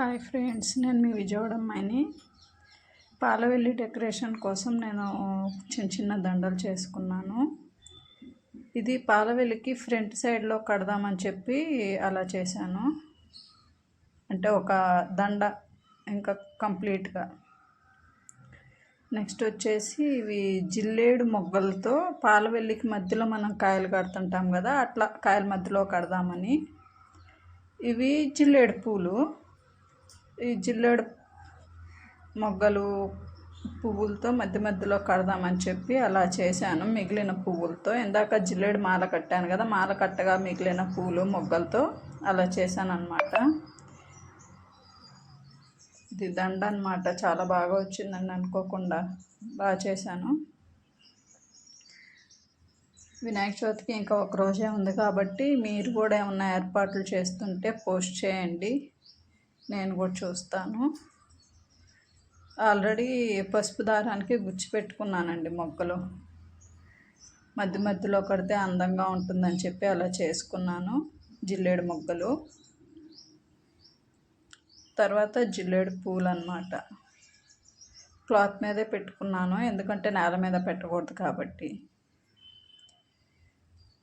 Hi friends నేను మీ విజయవాడ అమ్మాయిని. Palavelli decoration కోసం నేను చిన్న చిన్న దండలు చేసుకున్నాను. ఇది పాలవెల్లికి ఫ్రంట్ సైడ్లో కడదామని చెప్పి అలా చేశాను. అంటే ఒక దండ ఇంకా కంప్లీట్గా. నెక్స్ట్ వచ్చేసి ఇవి జిల్లేడు మొగ్గలతో పాలవెల్లికి మధ్యలో మనం కాయలు కడుతుంటాం కదా అట్లా కాయల మధ్యలో కడదామని. ఇవి జిల్లేడు పూలు. ఈ జిల్లేడు మొగ్గలు పువ్వులతో మధ్య మధ్యలో కడదామని చెప్పి అలా చేశాను. మిగిలిన పువ్వులతో ఇందాక జిల్లేడు మాల కట్టాను కదా మాల కట్టగా మిగిలిన పూలు మొగ్గలతో అలా చేశాను అనమాట ఇది దండ అనమాట చాలా బాగా వచ్చిందని అనుకోకుండా బాగా చేశాను. వినాయక చవితికి ఇంకా ఒక రోజే ఉంది కాబట్టి మీరు కూడా ఏమన్నా ఏర్పాట్లు చేస్తుంటే పోస్ట్ చేయండి. నేను కూడా చూస్తాను. ఆల్రెడీ పసుపు దారానికి గుచ్చి పెట్టుకున్నానండి మొక్కలు మధ్య మధ్యలో కడితే అందంగా ఉంటుందని చెప్పి అలా చేసుకున్నాను జిల్లేడు మొగ్గలు. తర్వాత జిల్లేడు పూలు అనమాట క్లాత్ మీదే పెట్టుకున్నాను ఎందుకంటే నేల మీద పెట్టకూడదు కాబట్టి.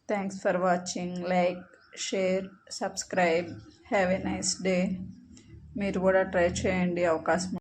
Thanks for watching like share subscribe. Have a nice day. మీరు కూడా ట్రై చేయండి అవకాశం